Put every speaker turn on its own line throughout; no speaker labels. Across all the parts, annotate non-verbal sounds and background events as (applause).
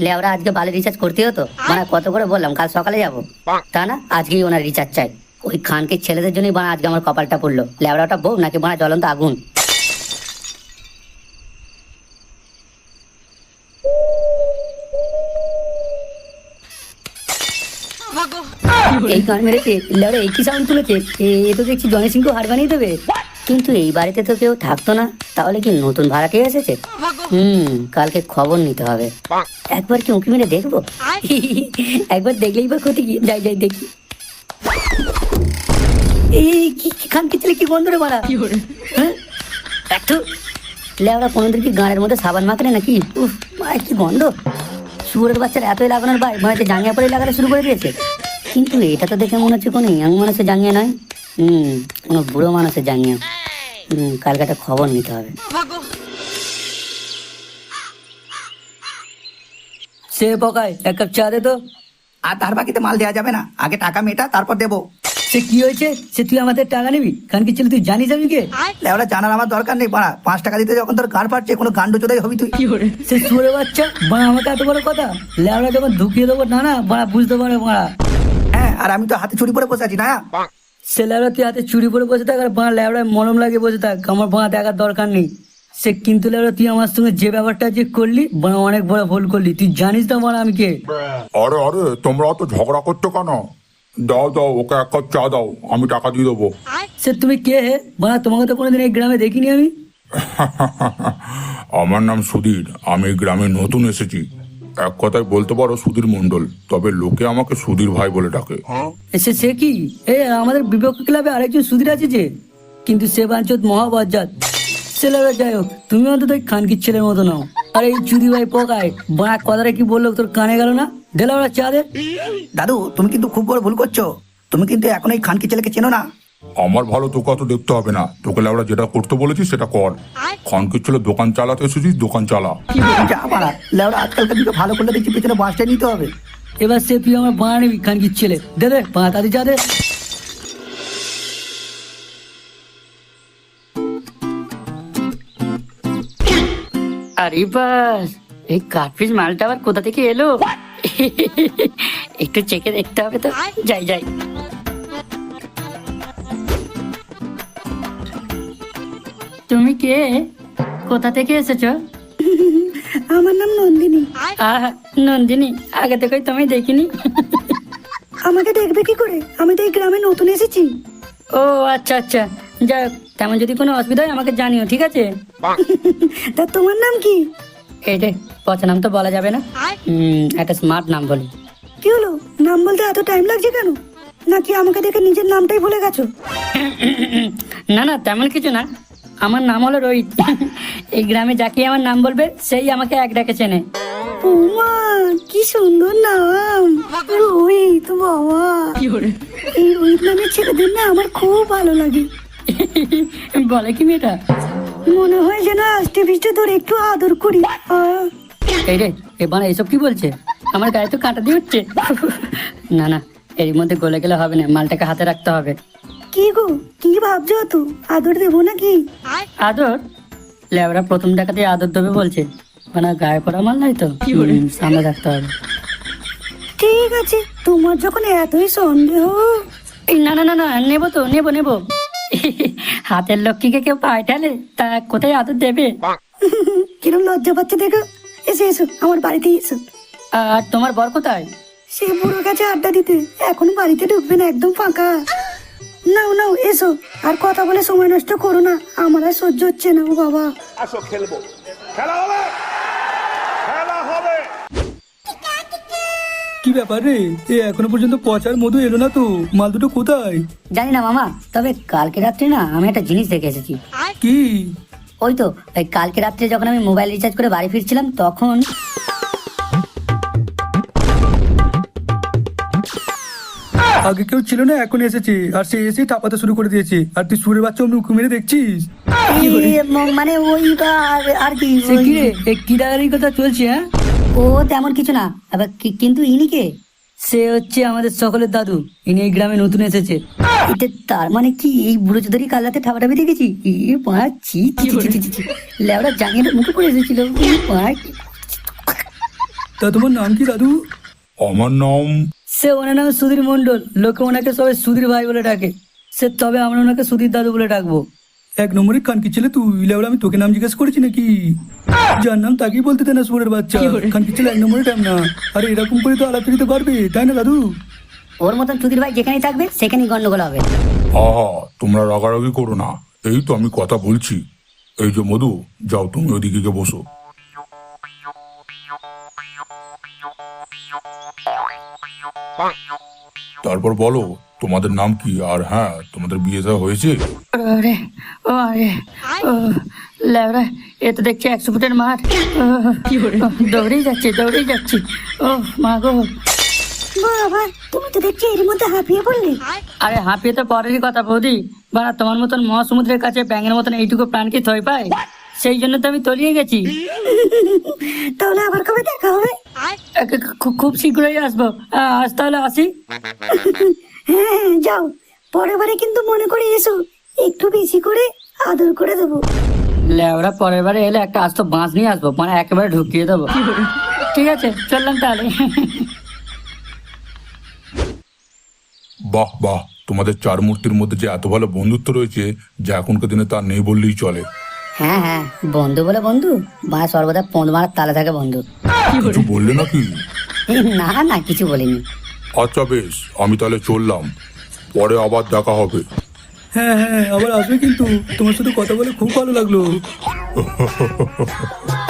লেওরা আজকে বালি রিচার্জ করতে হতো। মানে কত করে বললাম কাল সকালে যাব। তা না আজকেই ওনার রিচার্জ চাই। ওই খানকে ছেলেদের জন্যই বানা আজকে আমার কপালটা পড়ল। লেওড়াটা বউ নাকি বানা জ্বলন্ত আগুন। এই গান মেরেছে লেওড়া এই কি সাউন্ড তুলেছে। এ- তো দেখছি জনি সিংকে হার বানিয়ে দেবে। কিন্তু এই বাড়িতে তো কেউ থাকতো না। তাহলে কি নতুন ভাড়াটে এসেছে? হুম কালকে খবর নিতে হবে। একবার কি উঁকি মেরে দেখব? একবার দেখলেই বা ক্ষতি কি? যাই যাই দেখি। এই কি কি খানকে ছেলে কি গন্ধ রে মারা হ্যাঁ? একটু। লেওড়া কোনোদিন কি গানের মধ্যে সাবান মাখলে নাকি? উফ কি গন্ধ? শুয়োরের বাচ্চার এতই লাগানোর ভাই মনে জাঙ্গিয়া পরে লাগানো শুরু করে দিয়েছে। কিন্তু এটা তো দেখে মনে হচ্ছে কোনো ইয়াং মানুষের জাঙ্গিয়া নয়। হুম কোনো বুড়ো মানুষের জাঙ্গিয়া। কালকে একটা খবর নিতে হবে।
সে পকায় এক কাপ চা দে তো।
আর তার বাকিতে মাল দেওয়া যাবে না। আগে টাকা মেটা তারপর দেবো।
সে কি হয়েছে? সে তুই আমাদের টাকা নিবি? খানকি ছেলে তুই জানিস আমি কে?
লেওরা জানার আমার দরকার নেই বাড়া। পাঁচ টাকা দিতে যখন তোর গান পাচ্ছে কোনো গান্ড চোদাই হবি তুই। কি করে?
সে সুরে বাচ্চা বাড়া আমাকে এত বড় কথা? লেওড়া যখন ঢুকিয়ে দেবো না না বাড়া বুঝতে পারে বাড়া।
হ্যাঁ আর আমি তো হাতে চুরি করে বসে আছি না
সে লেওড়া তুই হাতে চুরি পরে বসে থাক আর বাঁ লেওড়ায় মলম লাগে বসে থাক। আমার বাঁ দেখার দরকার নেই। সে কিন্তু লেওড়া তুই আমার সঙ্গে যে ব্যাপারটা যে করলি বাঁ অনেক বড় ভুল করলি। তুই জানিস তো বাড়া আমি কে?
আরে আরে তোমরা অত ঝগড়া করছ কেন? দাও দাও ওকে এক কাপ চা দাও আমি টাকা দিয়ে দেবো।
সে তুমি কে হে? বাড়া তোমাকে তো কোনোদিন এই গ্রামে দেখিনি আমি। (laughs)
আমার নাম সুধীর আমি গ্রামে নতুন এসেছি। এক কথায় বলতে পারো সুধীর মণ্ডল তবে লোকে আমাকে সুধীর ভাই বলে ডাকে।
সে সে কি? এ আমাদের বিপক্ষ ক্লাবে আরেকজন সুধীর আছে যে? কিন্তু সে বাঞ্চত মহাবাজাত ছেলেরা যাই হোক তুমি অন্তত ওই খানকির ছেলের মতো নাও। আর এই চুরি ভাই পকায় বাঁ কথাটা কি বলল? তোর কানে গেল না? দিলা ওরা চা দে।
দাদু তুমি কিন্তু খুব বড় ভুল করছ। তুমি কিন্তু এখন এই খানকি ছেলেকে চেনো না।
আমার ভালো তোকে অত দেখতে হবে না। তোকে আমরা যেটা করতে বলেছি সেটা কর। খনকির ছেলে দোকান চালাতে এসেছিস দোকান চালা।
যা লেওরা আজকালকার দিকে ভালো করলে দেখছি পেছনে বাঁশটা নিতে হবে।
এবার সে তুই আমার বাঁ নিবি খানকির ছেলে। দে দে তাদি চা দে।
আরে বাস এই কাঠপিস মালটা আবার কোথা থেকে এলো? একটু চেকে দেখতে হবে তো। যাই যাই। তুমি কে? কোথা থেকে এসেছ? (laughs)
আমার নাম নন্দিনী।
আহ নন্দিনী আগে থেকে তুমি দেখিনি?
আমাকে দেখবে কি করে? আমি তো এই গ্রামে নতুন এসেছি।
ও আচ্ছা আচ্ছা। যাই হোক, তেমন যদি কোনো অসুবিধা হয় আমাকে জানিও ঠিক আছে? (laughs)
তা তোমার নাম কি?
এই রে পচা নাম তো বলা যাবে না। হুম একটা স্মার্ট নাম বলি।
কি হলো? নাম বলতে এত টাইম লাগছে কেন? নাকি আমাকে দেখে নিজের নামটাই ভুলে গেছো? (coughs)
না না তেমন কিছু না। আমার নাম হলো রোহিত। এই গ্রামে যাকে আমার নাম বলবে সেই আমাকে এক ডাকে চেনে।
উমা কি সুন্দর নাম। রোহিত বাবা। এই রোহিত নামের ছেলেদের না আমার খুব ভালো লাগে।
বলে কি মেয়েটা?
মনে হয় যেন আষ্টে পিষ্টে ধরে একটু আদর করি।
এই রে এবার এইসব কি বলছে? আমার গায়ে তো কাঁটা দিয়ে উঠছে। না না এর মধ্যে গলে গেলে হবে না মালটাকে হাতে রাখতে হবে।
কি গো? কি ভাবছ তো আদর দেবো নাকি?
আদর? লেবরা প্রথম টাকাতে আদর দেবে বলছে। মানে গায়ে পড়া মাল নাই তো? সামনে রাখতে হবে।
ঠিক আছে তোমার যখন এতই সন্দেহ।
না না না না নেব তো নেব নেব। হাতের লক্ষ্মীকে কেউ পায় ঠেলে তা কোথায় আদর দেবে?
কিরম লজ্জা পাচ্ছে দেখো। এসে এসো আমার বাড়িতে এসো।
আর তোমার বর কোথায়?
সে বুড়ো কাছে আড্ডা দিতে এখন বাড়িতে ঢুকবে না একদম ফাঁকা। নাও নাও এসো। আর কথা বলে সময় নষ্ট করো না। আমার আর সহ্য হচ্ছে না ও বাবা।
আসো খেলব। খেলা হবে! খেলা হবে!
কি ব্যাপার রে? এ এখনও পর্যন্ত পচার মধু এলো না তো। মাল দুটো কোথায়?
জানি না মামা। তবে কালকে রাত্রে না আমি একটা জিনিস দেখে এসেছি।
কি?
ওই তো ওই কালকে রাত্রে যখন আমি মোবাইল রিচার্জ করে বাড়ি ফিরছিলাম তখন
আগে কেউ ছিল না এখন এসেছে। আর সে এসে থাপাতে শুরু করে দিয়েছে। আর তুই সুরের বাচ্চা অমনি উঁকি মেরে দেখছিস?
মানে ওই আর- কি
সে কি রে? এ কি কথা চলছে হ্যাঁ?
ও তেমন কিছু না। আবার কিন্তু ইনি কে?
সে হচ্ছে আমাদের সকলের দাদু। ইনি এই গ্রামে নতুন এসেছে।
এটা তার মানে কি? এই বুড়ো চোদারি কাল রাতে ঠাপাটাপি দেখেছি? এ পাঁচ ছি ছি ছি ছি ছি ছি। লেবড়া জাঙিয়ে মুখে পড়ে এসেছিল।
তা তোমার নাম কি দাদু?
আমার নাম।
সে ওনার নাম সুধীর মন্ডল লোকে ওনাকে সবাই সুধীর ভাই বলে ডাকে। সে তবে আমরা ওনাকে সুধীর দাদু বলে ডাকবো। এক নম্বরে খানকি ছেলে তুই লেবলা আমি তোকে নাম জিজ্ঞেস করেছি নাকি? যার নাম তাকেই বলতে দেয় না সুরের বাচ্চা। খানকি ছেলে এক নম্বরে টাইম না। আরে এরকম করে তো আলাপ তো পারবে তাই না দাদু?
ওর মতন চুদির ভাই যেখানেই থাকবে সেখানেই গন্ডগোল হবে।
আহা তোমরা রাগারাগি করো না। এই তো আমি কথা বলছি। এই যে মধু যাও তুমি ওদিকে গিয়ে বসো। তারপর বলো তোমাদের নাম কি? আর হ্যাঁ তোমাদের বিয়ে দেওয়া হয়েছে?
আরে ও আরে ও লেবরা এ তো দেখছি একশো ফুটের মাঠ। দৌড়েই যাচ্ছে দৌড়েই যাচ্ছি। ও মা গো।
বাবা তুমি তো দেখছি এর মধ্যে হাঁপিয়ে পড়লে।
আরে হাঁপিয়ে তো পরেরই কথা বৌদি। বাড়া তোমার মতন মহাসমুদ্রের কাছে ব্যাঙের মতন এইটুকু প্রাণ কি থই পায়। সেই জন্য তো আমি তলিয়ে গেছি।
তাহলে আবার কবে দেখা হবে?
খুব শীঘ্রই আসব। আজ তাহলে আসি।
হ্যাঁ হ্যাঁ, যাও। পরের বারে কিন্তু মনে করে এসো। একটু বেশি করে আদর করে দেবো।
লেওরা পরের বারে এলে একটা আস্ত বাঁশ নিয়ে আসব। মানে একেবারে ঢুকিয়ে দেবো। ঠিক আছে চললাম তাহলে।
বাহ বাহ। তোমাদের চার মূর্তির মধ্যে যে এত ভালো বন্ধুত্ব রয়েছে যা এখনকার দিনে তা নেই বললেই চলে।
হ্যাঁ হ্যাঁ বন্ধু বলে বন্ধু মা সর্বদা পন্দ মারার তালে থাকে বন্ধু।
কিছু বললে নাকি?
না না কিছু বলিনি।
আচ্ছা বেশ আমি তাহলে চললাম। পরে আবার দেখা হবে।
হ্যাঁ হ্যাঁ আবার আসবে কিন্তু। তোমার সাথে কথা বলে খুব ভালো লাগল। (laughs)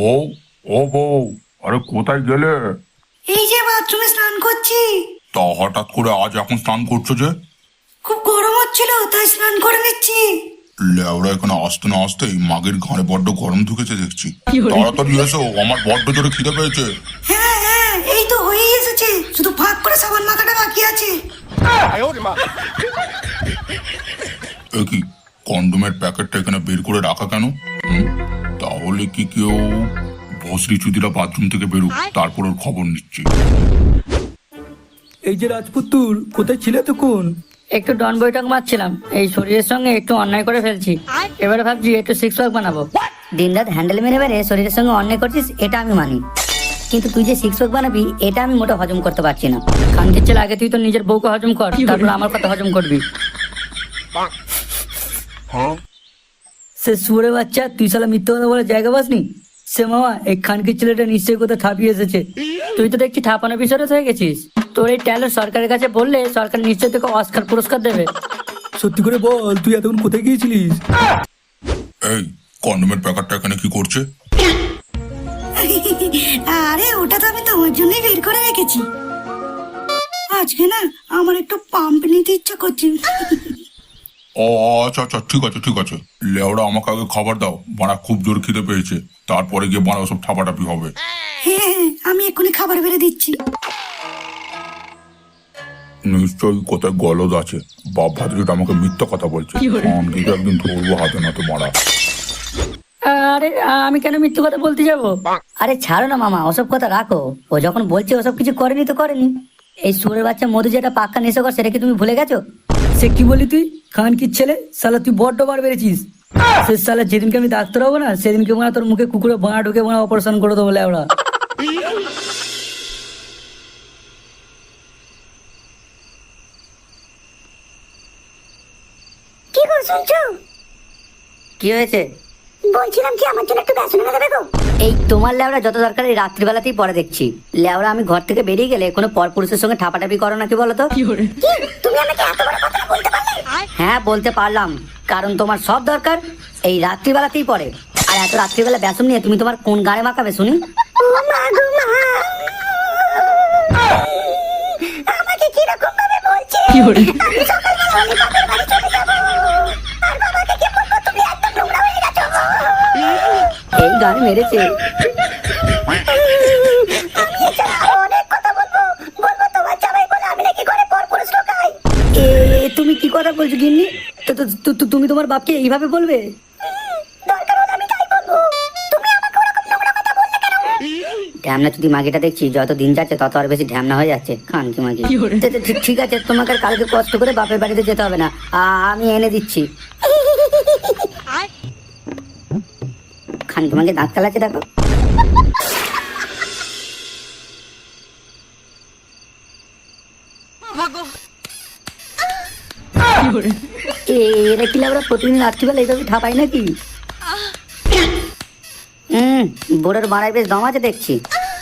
বউ? ও বউ আরে কোথায় গেলে?
এই যে বাথরুমে স্নান করছি।
তা হঠাৎ করে আজ এখন স্নান করছ যে?
খুব গরম হচ্ছিল তাই স্নান করে নিচ্ছি।
লেওরা এখানে আসতে না আসতেই মাগের ঘরে বড্ড গরম ঢুকেছে দেখছি। তাড়াতাড়ি এসো আমার বড্ড জোরে খিদে পেয়েছে।
হ্যাঁ হ্যাঁ এই তো হয়েই এসেছে শুধু ফাঁক করে সাবান মাখাটা বাকি আছে।
কি কন্ডোমের প্যাকেটটা এখানে বের করে রাখা কেন? তাহলে কি কেউ ভস্রী চুদিরা বাথরুম থেকে বেরুক? তারপর ওর খবর নিচ্ছি।
এই যে রাজপুত্তুর কোথায় ছিলে তখন? একটু ডন বৈঠক মারছিলাম। এই শরীরের সঙ্গে একটু অন্যায় করে ফেলছি। এবারে ভাবছি একটু সিক্স প্যাক বানাবো।
দিনরাত হ্যান্ডেল মেরে মেরে শরীরের সঙ্গে অন্যায় করছিস এটা আমি মানি। কিন্তু তুই যে সিক্স প্যাক বানাবি এটা আমি মোটা হজম করতে পারছি না।
খানকির ছেলে আগে তুই তো নিজের বউকে হজম কর তারপর আমার কথা হজম করবি। সে সুরে বাচ্চা তুই সালা মিথ্যে কথা বলে জায়গা পাসনি? সে মামা এই খানকির ছেলেটা নিশ্চয়ই কোথাও থাপিয়ে এসেছে। তুই তো দেখছি থাপানো বিষয়ে হয়ে গেছিস। তোর এই ট্যালেন্ট সরকারের কাছে বললে সরকার নিশ্চয়ই তোকে অস্কার পুরস্কার দেবে।
সত্যি করে বল তুই এতক্ষণ কোথায় গিয়েছিলিস?
এই কন্ডোমের প্যাকেটটা এখানে কি করছে?
আরে ওটা তো আমি তোমার জন্যই বের করে রেখেছি। আজকে না আমার একটু পাম্প নিতে ইচ্ছা করছে।
ও আচ্ছা আচ্ছা ঠিক আছে ঠিক আছে। লেওড়া আমাকে আগে খাবার দাও। বাড়া খুব জোর খিদে পেয়েছে। তারপরে গিয়ে বাড়া সব ঠাপাটাপি হবে।
হ্যাঁ হ্যাঁ আমি এক্ষুনি খাবার বেড়ে দিচ্ছি।
নিশ্চয়ই কোথায় গলদ আছে। বাপ ভাদ্রিটা আমাকে মিথ্যা কথা বলছে। আমি একদিন ধরবো হাতে নাতে মারা।
আরে আমি কেন মিথ্যে কথা বলতে যাব?
আরে ছাড়ো না মামা ওসব কথা রাখো। ও যখন বলছে ওসব কিছু করেনি তো করেনি। এই সুরের বাচ্চা মধু যেটা পাক্কা নেশা কর সেটা কি তুমি ভুলে গেছো?
সে কি বলি তুই? খান কি ছেলে? সালা তুই বড্ড বার বেড়েছিস। সে সালা যেদিনকে আমি ডাক্তার হব না সেদিনকে মনে তোর মুখে কুকুরে বাঁ ঢুকে মনে অপারেশন করে দেবো ল্যাবড়া
কি
হয়েছে?
বলছিলাম কি আমার জন্য একটু বেসন এনে দেবে গো
এই তোমার লেওরা যত দরকার এই রাত্রিবেলাতেই পরে দেখছি। লেওরা আমি ঘর থেকে বেরিয়ে গেলে কোনো পরপুরুষের সঙ্গে ঠাপাটাপি করো নাকি বলো তো?
তুমি আমাকে এত বড় কথা বলতে পারলে?
হ্যাঁ বলতে পারলাম। কারণ তোমার সব দরকার এই রাত্রিবেলাতেই পড়ে আর এত রাত্রিবেলা বেসন নিয়ে তুমি তোমার কোন গাড়ে মাখাবে শুনি?
আমাকে কীরকম ভাবে বলছে ঢোকাই
এ তুমি কি কথা বলছো গিন্নি? তুমি তোমার বাপকে এইভাবে বলবে? ঢ্যামনা যদি মাগিটা দেখছি যত দিন যাচ্ছে তত আর বেশি ঢ্যামনা হয়ে যাচ্ছে। খান কি মাগি। ঠিক- ঠিক আছে তোমাকে আর কালকে কষ্ট করে বাপের বাড়িতে যেতে হবে না। আমি এনে দিচ্ছি। খান কি মাগে দাঁত কালাচ্ছে দেখো। এরা কি আমরা প্রতিদিন রাত্রিবেলা এইভাবে ঠাপাই নাকি? হুম, বুড়োর মারায় বেশ দম আছে দেখছি।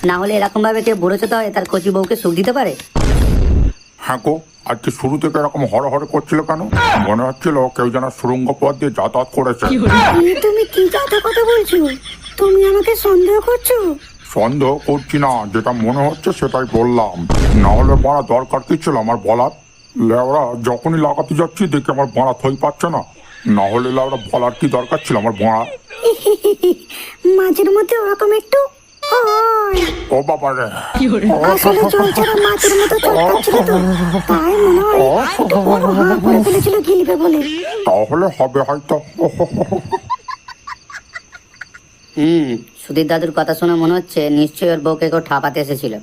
না হলে এরকম ভাবে কেউ বুড়ো হয় তার কচি বউকে সুখ দিতে পারে?
হ্যাঁ গো আজকে শুরু থেকে এরকম হরে হরে করছিল কেন? মনে হচ্ছিল কেউ যেন সুরঙ্গ পথ দিয়ে যাতায়াত করেছে।
তুমি কি কথা কথা বলছো? তুমি আমাকে সন্দেহ করছ?
সন্দেহ করছি না যেটা মনে হচ্ছে সেটাই বললাম। না হলে বাড়া দরকার কি ছিল আমার বলার? লেওরা যখনই লাগাতে যাচ্ছি দেখি আমার বাড়া থই পাচ্ছে না। না হলে লেওরা বলার কি দরকার ছিল আমার বাড়া?
মাঝের মধ্যে ওরকম একটু
ও বাবা। রে
আসলে মাছের মতো চটকাচ্ছিল তো। তাই মনে হয় একটু বড় করে ফেলেছিল গিলবে বলে।
তাহলে হবে হয়তো।
হুম সুধীর দাদুর কথা শুনে মনে হচ্ছে নিশ্চয়ই ওর বউকে কেউ ঠাপাতে এসেছিল।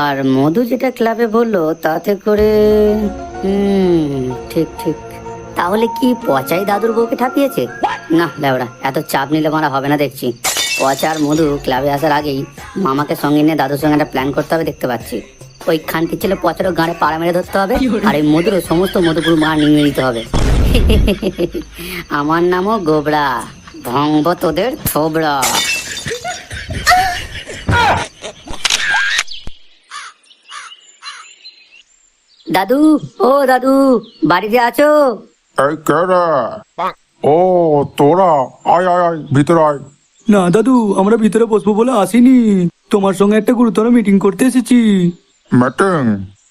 আর মধু যেটা ক্লাবে বলল তাতে করে হুম ঠিক ঠিক। তাহলে কি পচাই দাদুর বউকে ঠাপিয়েছে? না লেওড়া এত চাপ নিলে মারা হবে না দেখছি। পচা আর মধু ক্লাবে আসার আগেই মামাকে সঙ্গে নিয়ে দাদুর সঙ্গে একটা প্ল্যান করতে হবে দেখতে পাচ্ছি। ওই খানকি ছেলে পচারও গাঁড়ে পাড়া মেরে ধরতে হবে আর এই মধুরও সমস্ত মধুপুর মা নিয়ে নিতে হবে। আমার নামও গোবরা। ভঙ্গ তোদের থোবড়া। দাদু ও দাদু বাড়িতে আছো?
এই কে রে? ও তোরা? আয় আয় আয় ভিতরে আয়।
না দাদু আমরা ভিতরে বসবো বলে আসিনি। তোমার সঙ্গে একটা গুরুতর মিটিং করতে এসেছি।
মিটিং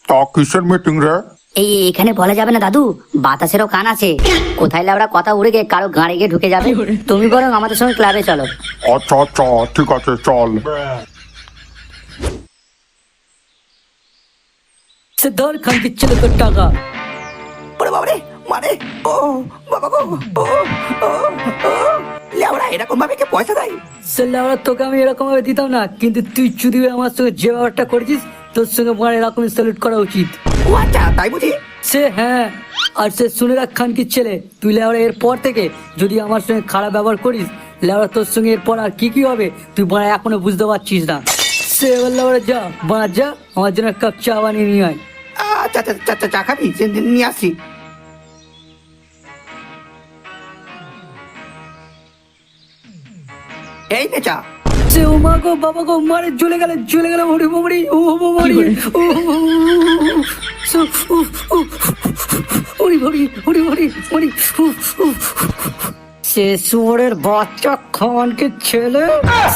তা কিসের মিটিং রে?
এই এখানে বলা যাবে না দাদু। বাতাসেরও কান আছে। কোথায় লাউরা কথা উড়ে গিয়ে কারও গাড়ি গিয়ে ঢুকে যাবে? তুমি বরং আমাদের সঙ্গে ক্লাবে চলো।
আচ্ছা আচ্ছা ঠিক আছে চল।
সে ধর খানকি ছেলে টাকা।
বাবারে মারে ও বাবা গো ও ও ও লেওড়া এরকম ভাবে কে পয়সা দেয়?
লেওড়া তোকে আমি এরকম ভাবে দিতাম না কিন্তু তুই চুরি আমার সঙ্গে যে ব্যাপারটা করেছিস তোর সঙ্গে মার এরকম স্যালুট করা উচিত।
ও আচ্ছা তাই বুঝি?
সে হ্যাঁ আর সে শুনে রাখ খানকির ছেলে তুই লেওড়া এরপর থেকে যদি আমার সঙ্গে খারাপ ব্যবহার করিস লেওড়া তোর সঙ্গে এরপর আর কি কি হবে তুই বাড়া এখনও বুঝতে পারছিস না। সে লেওড়া যা বাড়া যা আমার জন্য এক কাপ চা বানিয়ে নিয়ে আয়।
আচ্ছা আচ্ছা চা খাবি? নিয়ে আসি। এই নে চা
সে ও মা গো বাবা গো মারে জ্বলে গেলে জ্বলে গেলে মরি মরি ও মরি ও মরি মরি মরি মরি মরি সে শুয়োরের বাচ্চা খানকে ছেলে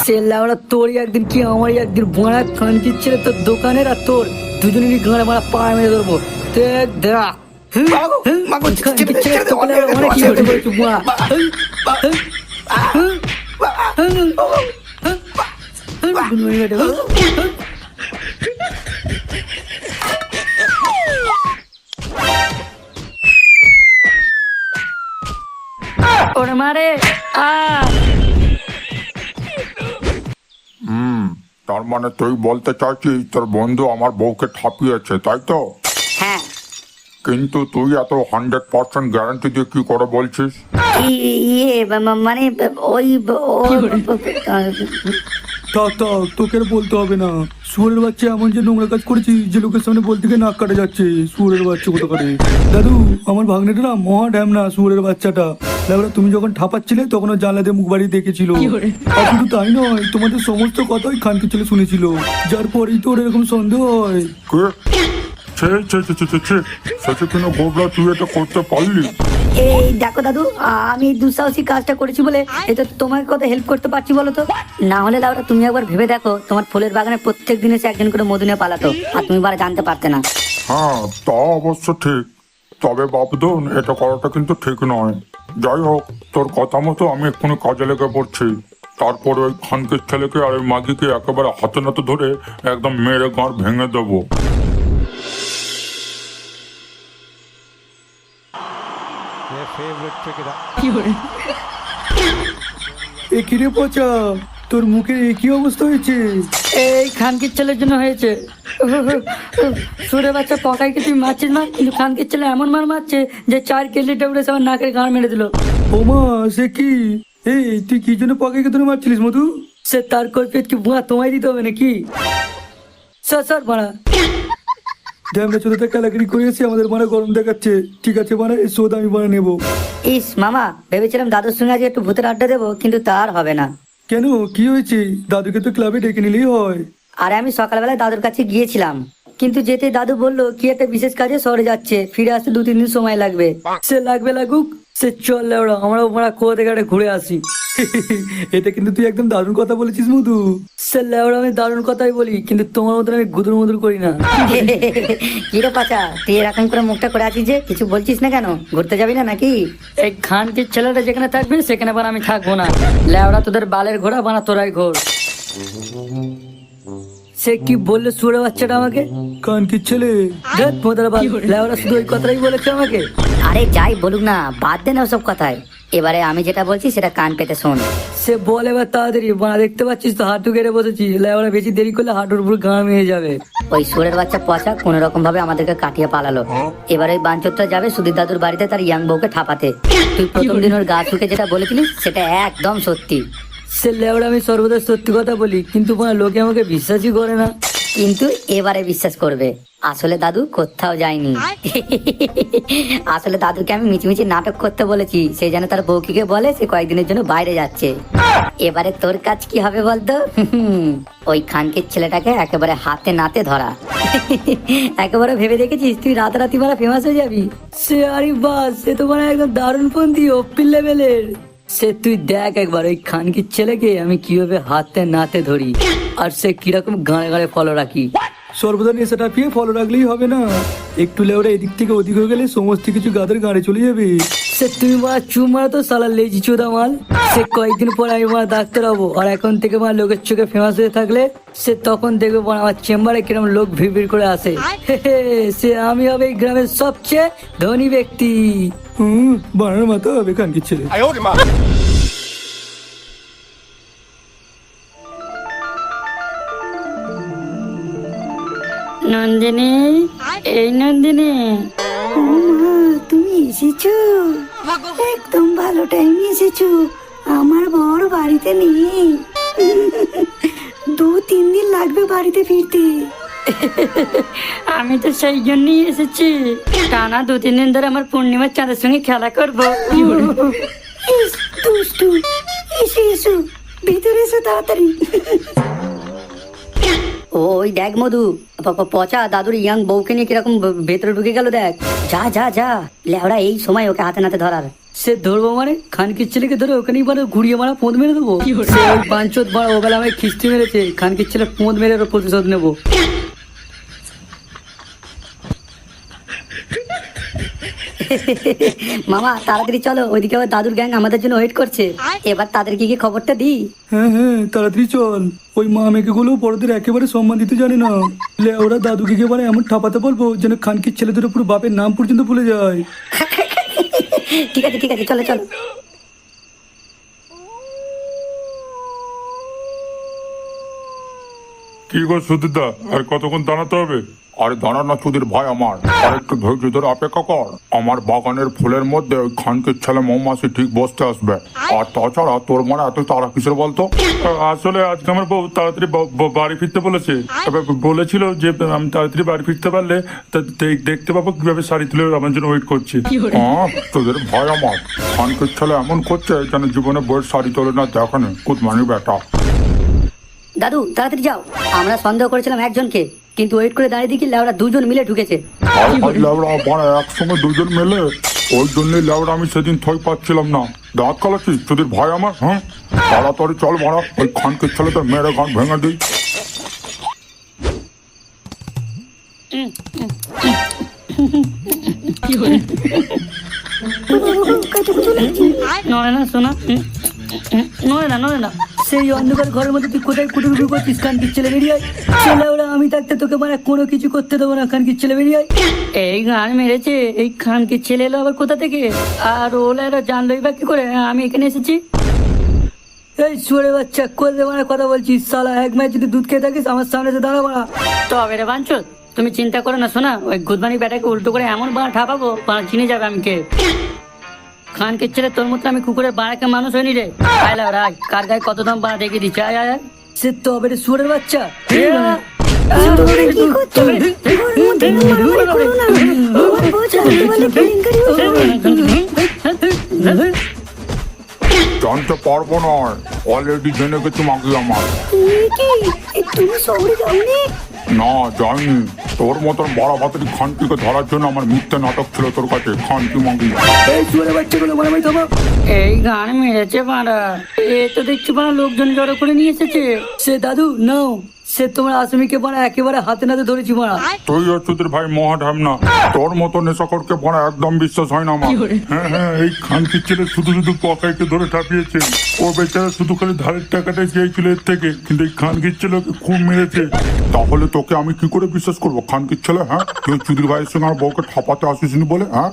সে লাউড়া তোরই একদিন কি আমারই একদিন বাড়া খানকে ছেলে তোর দোকানের আর তোর দুজনেরই গাঁড়ে মারা পা মেরে ধরবো দেখ দেখ
বাবা গো, মা গো,
খানকে
ছেড়ে দে,
ছেলে
ছেড়ে দে,
তোকে
ছেড়ে দে,
অনেক কি। হতে ওরে মারে আ
হুম তার মানে তুই বলতে চাইছিস তোর বন্ধু আমার বউকে ঠাপিয়েছে তাই তো?
হ্যাঁ।
কিন্তু তুই এত হান্ড্রেড পার্সেন্ট গ্যারান্টি দিয়ে কি করে বলছিস?
ই- ইয়ে মানে ওই
থাক থাক তোকে আর বলতে হবে না। সুরের বাচ্চা এমন যে নোংরা কাজ করেছি যে লোকের সামনে বলতে গিয়ে নাক কাটা যাচ্ছে। সুরের বাচ্চা কোথা করে দাদু আমার ভাগ্নেটা না মহা ড্যাম না সুরের বাচ্চাটা। তারপরে তুমি যখন ঠাপাচ্ছিলে তখন জানলা দিয়ে মুখ বাড়িয়ে দেখেছিল। আর শুধু তাই নয় তোমাদের সমস্ত কথাই খানকে ছেলে শুনেছিল। যার পরেই তো ওর এরকম সন্দেহ হয়।
কে? ছে ছে ছে ছে ছে ছে। কিনা গোবরা তুই এটা করতে পারলি।
এই দেখো দাদু আমি দুঃসাহসী কাজটা করেছি বলে এটা তোমাকে কত হেল্প করতে পারছি বলো তো? না হলে দাওরা তুমি একবার ভেবে দেখো তোমার ফুলের বাগানে প্রত্যেক দিন এসে একজন করে মধু নিয়ে পালাতো আর তুমি বারে জানতে পারতে না।
হ্যাঁ তা অবশ্য ঠিক। তবে বাবদন এটা করাটা কিন্তু ঠিক নয়। যাই হোক তোর কথা মতো আমি এক্ষুনি কাজে লেগে পড়ছি। তারপরে ওই খানকের ছেলেকে আর ওই মাগিকে একেবারে হাতে নাতে ধরে একদম মেরে গাঁড় ভেঙে দেবো। (laughs)
এ কিরে পচা? তোর মুখের একই অবস্থা হয়েছে? এই খানকির ছেলের জন্য হয়েছে। সুরে বাচ্চা পকাইকে তুই মারছিস মার কিন্তু খানকির ছেলে এমন মার মারছে যে চার কেলিটা উড়ে সবার নাকের গাঁড় মেরে দিল।
ওমা সে কি? এই তুই কি জন্য পকাইকে ধরে মারছিলিস মধু?
সে তার কৈফিয়ত কি বুয়া তোমায় দিতে হবে নাকি? স্যার স্যার মারা
ছোট থেকে কালাকারি করেছি আমাদের মানে গরম দেখাচ্ছে। ঠিক আছে মানে এই শোধ আমি মানে নেব।
ইস মামা ভেবেছিলাম দাদুর সঙ্গে আজকে একটু ভূতের আড্ডা দেবো কিন্তু তার হবে না।
কেন? কি হয়েছে? দাদুকে তো ক্লাবে ডেকে নিলেই হয়।
আরে আমি সকালবেলায় দাদুর কাছে গিয়েছিলাম। কিন্তু যেতে দাদু বলল কি একটা বিশেষ কাজে সরে যাচ্ছে ফিরে আসতে দু তিন দিন সময় লাগবে।
সে লাগবে লাগুক সে চল লেওড়া আমরা ওরা কোথা থেকে একটা ঘুরে আসি?
এটা কিন্তু তুই একদম দারুণ কথা বলেছিস মধু।
সে লেওড়া আমি দারুণ কথাই বলি কিন্তু তোমার মতন আমি গুদুর মুদুর করি না। (laughs)
কি রে পাচা তুই এরকম করে মুখটা করে আছিস যে কিছু বলছিস না কেন? ঘুরতে যাবি না নাকি?
এই খানকির ছেলেটা যেখানে থাকবে সেখানে আবার আমি থাকব না। লেওড়া তোদের বালের ঘোড়া বানা তোরাই ঘোর। সে কি বলল সুরে বাচ্চাটা আমাকে?
কান কি ছেলে?
ধ্যাৎ, মোদার বাল, লেওড়া শুধু ওই কথাই বলেছে আমাকে।
আরে যাই বলুক না বাদ দে না ওসব কথায়। এবারে আমি যেটা বলছি সেটা কান পেতে শোন।
সে বল এবার তাড়াতাড়ি মা দেখতে পাচ্ছিস তো হাঁটু কেটে বসেছি। লেওড়া বেশি দেরি করলে হাঁটুর উপর গাঁ হয়ে যাবে।
ওই সুরের বাচ্চা পচা কোন রকম ভাবে আমাদেরকে কাটিয়ে পালালো। এবার ওই বাঞ্চতটা যাবে সুধীর দাদুর বাড়িতে তার ইয়াং বউকে ঠাপাতে। তুই প্রথম দিন ওর গা ছুকে যেটা বলেছিলিস সেটা একদম সত্যি।
সে লেওড়া আমি সর্বদা সত্যি কথা বলি কিন্তু বানা লোকে আমাকে বিশ্বাসই করে না।
কিন্তু এবারে বিশ্বাস করবে। আসলে দাদু কোথাও যায়নি। আসলে দাদুকে আমি মিচিমিচি নাটক করতে বলেছি সে যেন তার বউকিকে বলে সে কয়েকদিনের জন্য বাইরে যাচ্ছে। এবারে তোর কাজ কি হবে বলতো? ওই খানকের ছেলেটাকে একেবারে হাতে নাতে ধরা। একেবারে ভেবে দেখেছিস তুই রাতারাতি মারা ফেমাস হয়ে যাবি?
সে আরে বাস সে তো মানে একদম দারুণ পন্থী অপ্পিল লেভেলের সে তুই দেখ একবার ওই খানকির ছেলেকে আমি কীভাবে হাতে নাতে ধরি। আর সে কীরকম গাঁড়ে গাঁড়ে ফলো রাখি।
সর্বদা নেশাটা পেয়ে ফলো রাখলেই হবে না। একটু লেওরা এদিক থেকে ওদিক হয়ে গেলে সমস্ত কিছু গাদের গাড়ি চলে যাবে।
সে তুমি মা চুমা তো সালা লেজি চোদা মাল। সে কয়েকদিন পর আমি মা ডাক্তার হব আর এখন থেকে মা লোকের চোখে ফেমাস হয়ে থাকলে সে তখন দেখবে পর আমার চেম্বারে কিরম লোক ভিড় ভিড় করে আসে। সে আমি হবে এই গ্রামের সবচেয়ে ধনী ব্যক্তি।
হুম বানার মতো হবে কানকি ছেলে।
নন্দিনী এই নন্দিনী।
তুমি এসেছ? একদম ভালো টাইমে এসেছ। আমার বর বাড়িতে নেই। দু তিন দিন লাগবে বাড়িতে ফিরতে।
আমি তো সেই জন্যই এসেছি। টানা দু তিন দিন ধরে আমার পূর্ণিমার চাঁদের সঙ্গে খেলা করব।
ইস, দুষ্টু। এসো এসো। ভিতরে এসো তাড়াতাড়ি।
ওই দেখ মধু পচা দাদুর ইয়াং বউকে নিয়ে কীরকম ভেতরে ঢুকে গেল দেখ। যা যা যা। লেওড়া এই সময় ওকে হাতে নাতে ধরার।
সে ধরবো মানে? খানকির ছেলেকে ধরে ওখানেই মানে ঘুরিয়ে মারা পোঁদ মেরে দেবো? কি হচ্ছে পাঁচত ও ওবেলা আমায় খিস্তি মেরেছে। খানকির ছেলে পোঁদ মেরে ওর প্রতিশোধ নেব। (laughs)
মামা তাড়াতাড়ি চলো ওইদিকে আবার দাদুর গ্যাং আমাদের জন্য ওয়েট করছে। এবার তাদেরকে কি খবরটা দিই।
হ্যাঁ হ্যাঁ তাড়াতাড়ি চল। ওই মা মেয়েকে গুলো বড়দের একেবারে সম্মান দিতে জানে না। লে ওরা দাদুকে গিয়ে মানে এমন ঠাপাতে বলব যেন খানকির ছেলেদের পুরো বাপের নাম পর্যন্ত ভুলে যায়। (laughs)
ঠিক আছে ঠিক আছে চলো চলো।
কি গো সুধীরদা আর কতক্ষণ দাঁড়াতে হবে? আরে দাঁড়া না সুধীর ভাই আমার। আর একটু ধৈর্য ধরে অপেক্ষা কর। আমার বাগানের ফুলের মধ্যে ওই খানকের ছেলে মৌমাছি ঠিক বসতে আসবে। আর তাছাড়া তোর মনে এত তারা কিসের বলতো? আসলে আজকে আমার বউ তাড়াতাড়ি বাড়ি ফিরতে বলেছে। তবে বলেছিল যে আমি তাড়াতাড়ি বাড়ি ফিরতে পারলে দেখতে পাবো কীভাবে শাড়ি তুলে আমার জন্য ওয়েট করছি। হ্যাঁ তোদের ভয় আমার। খানকের ছেলে এমন করছে যেন জীবনে বইয়ের শাড়ি তোলে না দেখানে কুতমানি বেটা
দাদু তাড়াতাড়ি যাও। আমরা সন্দেহ করেছিলাম একজনকে কিন্তু ওয়েট করে দাঁড়িয়ে দেখি লেওরা দুজন মিলে ঢুকেছে।
আর ভাই লেবড়া মানে একসঙ্গে দুজন মেলে ওই জন্যই লেবড়া আমি সেদিন থই পাচ্ছিলাম না। দাঁত কালাচ্ছিস? তোদের ভয় আমার হ্যাঁ? তাড়াতাড়ি চল মারা ওই খানকে ছেলেটা মেরে গান ভেঙে দিই।
নয় না শোনা নয় না নয় না সেই অন্ধকার ঘরের মধ্যে তুই কোথায় কুটুকুটু করছিস? খানকির ছেলে বেরিয়ে। ছেলে ওরা আমি থাকতে তোকে মানে কোনো কিছু করতে দেবো না খানকির ছেলে বেরিয়ে। এই গান মেরেছে এই খানকির ছেলে এলো আবার কোথা থেকে? আর ওলা এরা জানলোই বা কি করে? আমি এখানে এসেছি। এই সুরে বাচ্চা করলে মানে কথা বলছিস সালা এক ম্যাচ যদি দুধ খেয়ে থাকিস আমার সামনে এসে দাঁড়া বাড়া
তবে রে বাঞ্চত তুমি চিন্তা করো না শোনা ওই গুদমানি ব্যাটাকে উল্টো করে এমন বাড়া ঠাপাবো বাড়া চিনে যাবে আমি কে খানকে ছেলে তোর মতো আমি কুকুরের বাড়াকে মানুষ হয়নি রে আয়লা রাই কার গায়ে কত দাম বাড়া দেখে দিচ্ছে আয় আয়।
সে তবে রে সুরের বাচ্চা
জানতে
পারব না অলরেডি জেনে গেছি মাগি আমার
তুমি শহরে যাওনি
না যাইনি। তোর মতন বড় ভাতের খানটিকে ধরার জন্য আমার মিথ্যে নাটক ছিল তোর কাছে। খানটি মাগি।
এই সুরে বাচ্চাগুলো ভাই থামা।
এই গান মেরেছে বাড়া। এ তো দেখছি বাড়া লোকজন জড়ো করে নিয়ে এসেছে।
সে দাদু নাও। সে তোমার আসামিকে মারা একেবারে হাতে নাতে ধরেছি মারা।
তুই আর তোদের ভাই মহা ঢামনা তোর মতো নেশাকরকে পড়া একদম বিশ্বাস হয় না আমার। হ্যাঁ হ্যাঁ এই খানকির ছেলে শুধু শুধু পকাইকে ধরে চাপিয়েছে ও বেচারা শুধু খালি ধারের টাকাটা চেয়েছিল এর থেকে কিন্তু এই খানকির ছেলে ওকে খুব মেরেছে। তাহলে তোকে আমি কি করে বিশ্বাস করব? খানকির ছেলে হ্যাঁ? তুই চুদির ভাইয়ের সঙ্গে আমার বউকে ঠাপাতে আসিসনি বলে হ্যাঁ?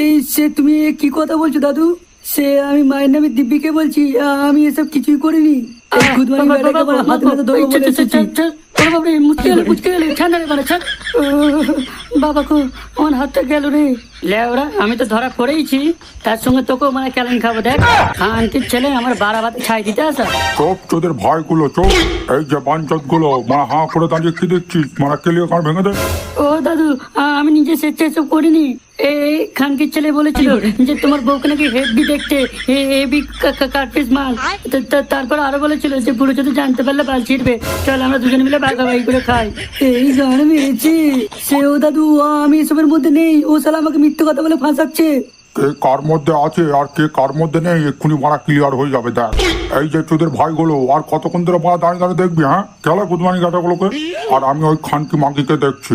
এই সে তুমি কি কথা বলছো দাদু? সে আমি মায়ের নামে দিব্যিকে বলছি আমি এসব কিছুই করিনি। এই গুদমানি বেটাকে মারা হাতে নাতে ধরে বলে এসেছি।
মুচকে গেলে মুচকে গেলে রে বাড়া ছাড় বাবা কো আমার হাতটা গেল রে। লেওরা আমি তো ধরা পড়েইছি। তার সঙ্গে তোকেও মানে ক্যালেন খাব দেখ। খানকির ছেলে আমার বাড়া ভাতে ছাই দিতে আসা।
চোপ তোদের ভাইগুলো চোপ এই যে বাঞ্চতগুলো মানে হাঁ করে দাঁড়িয়ে কি দেখছিস? মানে কেলিয়ে কার ভেঙে দে।
ও দাদু আমি নিজে স্বেচ্ছা এসব করিনি। এই খানকির ছেলে বলেছিল যে তোমার বউকে নাকি হেভি দেখতে। হেভি কাটপিস মাল। তারপর আরও বলেছিল যে পুরো যদি জানতে পারলে বাল ছিড়বে। চল আমরা দুজনে মিলে ভাগাভাগি করে খাই।
এই গান মেরেছে। দাদু আমি এসবের মধ্যে নেই। ও সালা আমাকে মিথ্যে কথা বলে ফাঁসাচ্ছে।
কে কার মধ্যে আছে আর কে কার মধ্যে নেই এক্ষুনি মারা ক্লিয়ার হয়ে যাবে দেখ। এই যে তোদের ভাইগুলো আর কতক্ষণ ধরে মারা দাঁড়িয়ে দাঁড়িয়ে দেখবি হ্যাঁ? খেলা গুদমানি গাটাগুলোকে। আর আমি ওই খানকি মাগিকে দেখছি।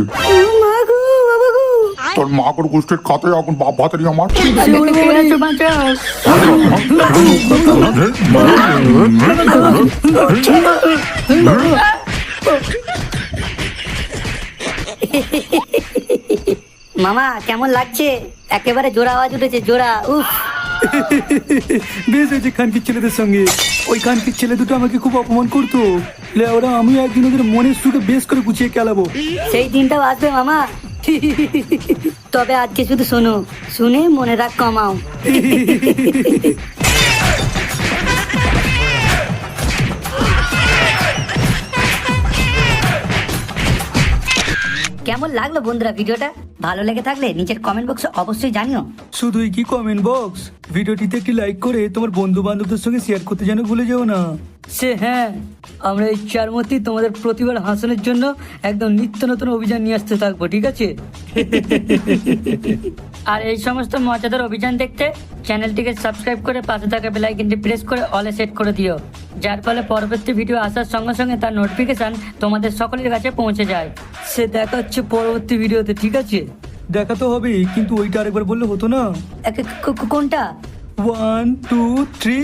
তোর মাকড় গোষ্ঠীর খাতে এখন বাপ ভাতেরই আমার।
মামা কেমন লাগছে? একেবারে জোড়া আওয়াজ উঠেছে জোড়া উফ।
বেশ হয়েছে খানকির ছেলেদের সঙ্গে। ওই খানকির ছেলে দুটো আমাকে খুব অপমান করতো। ওরা আমি একদিন ওদের মনের সুখে বেশ করে গুছিয়ে খেলাবো।
সেই দিনটাও আসবে মামা। তবে আজকে শুধু শোনো শুনে মনে রাখ কমাও। কেমন লাগল বন্ধুরা ভিডিওটা? ভালো লেগে থাকলে নিচের কমেন্ট বক্সে অবশ্যই জানিও।
শুধুই কি কমেন্ট বক্স ভিডিওটিতে একটি লাইক করে তোমার বন্ধু বান্ধবদের সঙ্গে শেয়ার করতে যেন ভুলে যেও না।
সে হ্যাঁ আমরা এই চার মধ্যে তোমাদের প্রতিবার হাসানোর জন্য একদম নিত্য নতুন অভিযান নিয়ে আসতে থাকব ঠিক আছে? (laughs)
আর এই সমস্ত মজাদার অভিযান দেখতে চ্যানেলটিকে সাবস্ক্রাইব করে পাশে থাকা বেল আইকনটি প্রেস করে অলে সেট করে দিও। যার ফলে পরবর্তী ভিডিও আসার সঙ্গে সঙ্গে তার নোটিফিকেশন তোমাদের সকলের কাছে পৌঁছে যায়।
সে দেখা হচ্ছে পরবর্তী ভিডিওতে ঠিক আছে?
দেখা তো হবে কিন্তু ওইটা আরেকবার বললে হতো না।
কোনটা?
One two three!